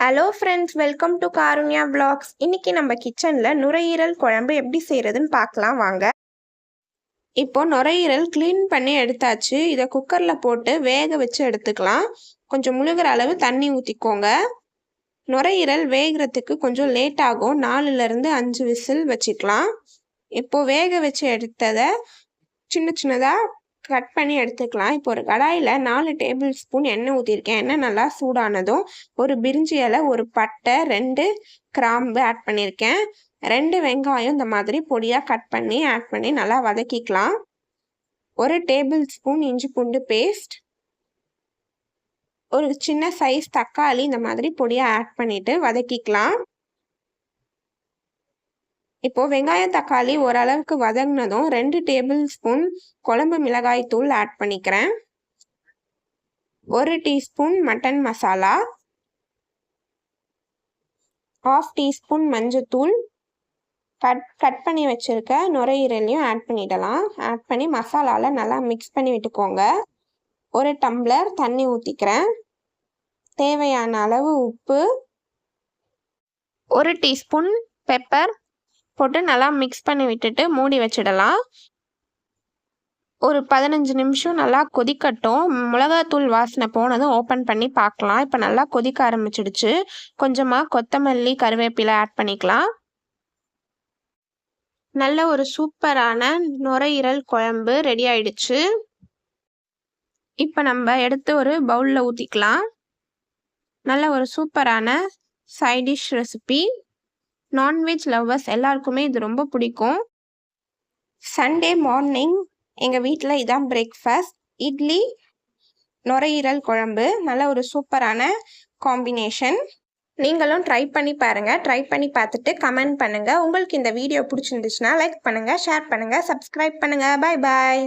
Hello friends welcome to Karunya vlogs இன்றைக்கி நம்ம கிச்சனில் நுரையீரல் குழம்பு எப்படி செய்கிறதுன்னு பார்க்கலாம். வாங்க. இப்போ நுரையீரல் க்ளீன் பண்ணி எடுத்தாச்சு. இதை குக்கரில் போட்டு வேக வச்சு எடுத்துக்கலாம். கொஞ்சம் முழுகிற அளவு தண்ணி ஊற்றிக்கோங்க நுரையீரல் வேகிறதுக்கு கொஞ்சம் லேட் ஆகும். நாலுலேருந்து அஞ்சு விசில் வச்சுக்கலாம். இப்போ வேக வச்சு எடுத்ததை சின்ன சின்னதாக கட் பண்ணி எடுத்துக்கலாம். இப்போ ஒரு கடாயில் நாலு டேபிள் ஸ்பூன் எண்ணெய் ஊற்றிருக்கேன் எண்ணெய் நல்லா சூடானதும் ஒரு பிரிஞ்சி இலை ஒரு பட்டை ரெண்டு கிராம்பு ஆட் பண்ணியிருக்கேன் ரெண்டு வெங்காயம் இந்த மாதிரி பொடியாக கட் பண்ணி ஆட் பண்ணி நல்லா வதக்கிக்கலாம். ஒரு டேபிள் ஸ்பூன் இஞ்சி பூண்டு பேஸ்ட் ஒரு சின்ன சைஸ் தக்காளி இந்த மாதிரி பொடியாக ஆட் பண்ணிட்டு வதக்கிக்கலாம். இப்போ வெங்காயம் தக்காளி ஓரளவுக்கு வதங்கினதும் ரெண்டு டேபிள் ஸ்பூன் குழம்பு மிளகாய் தூள் ஆட் பண்ணிக்கிறேன். ஒரு teaspoon mutton masala. Half teaspoon மஞ்சத்தூள் கட் கட் பண்ணி வச்சுருக்க நுரையீரலையும் ஆட் பண்ணிடலாம். ஆட் பண்ணி மசாலாவில் நல்லா மிக்ஸ் பண்ணி விட்டுக்கோங்க. ஒரு டம்ளர் தண்ணி ஊற்றிக்கிறேன் தேவையான அளவு உப்பு. ஒரு டீஸ்பூன் பெப்பர். போட்டு நல்லா மிக்ஸ் பண்ணி விட்டுட்டு மூடி வச்சிடலாம். ஒரு பதினஞ்சு நிமிஷம் நல்லா கொதிக்கட்டும். மிளகாத்தூள் வாசனை போனதும் ஓப்பன் பண்ணி பார்க்கலாம். இப்போ நல்லா கொதிக்க ஆரம்பிச்சிடுச்சு. கொஞ்சமாக கொத்தமல்லி கருவேப்பிலை ஆட் பண்ணிக்கலாம். நல்ல ஒரு சூப்பரான நுரையீரல் குழம்பு ரெடி ஆயிடுச்சு. இப்போ நம்ம எடுத்து ஒரு பவுலில் ஊற்றிக்கலாம் நல்ல ஒரு சூப்பரான சைடிஷ் ரெசிபி நான்வெஜ் லவ்வர்ஸ் எல்லாருக்குமே இது ரொம்ப பிடிக்கும். சண்டே மார்னிங் எங்கள் வீட்டில் இதான் பிரேக்ஃபாஸ்ட் இட்லி நுரையீரல் குழம்பு நல்ல ஒரு சூப்பரான காம்பினேஷன் நீங்களும் ட்ரை பண்ணி பாருங்கள் ட்ரை பண்ணி பார்த்துட்டு கமெண்ட் பண்ணுங்கள் உங்களுக்கு இந்த வீடியோ பிடிச்சிருந்துச்சுன்னா லைக் பண்ணுங்கள் ஷேர் பண்ணுங்கள் சப்ஸ்கிரைப் பண்ணுங்கள் பாய் பாய்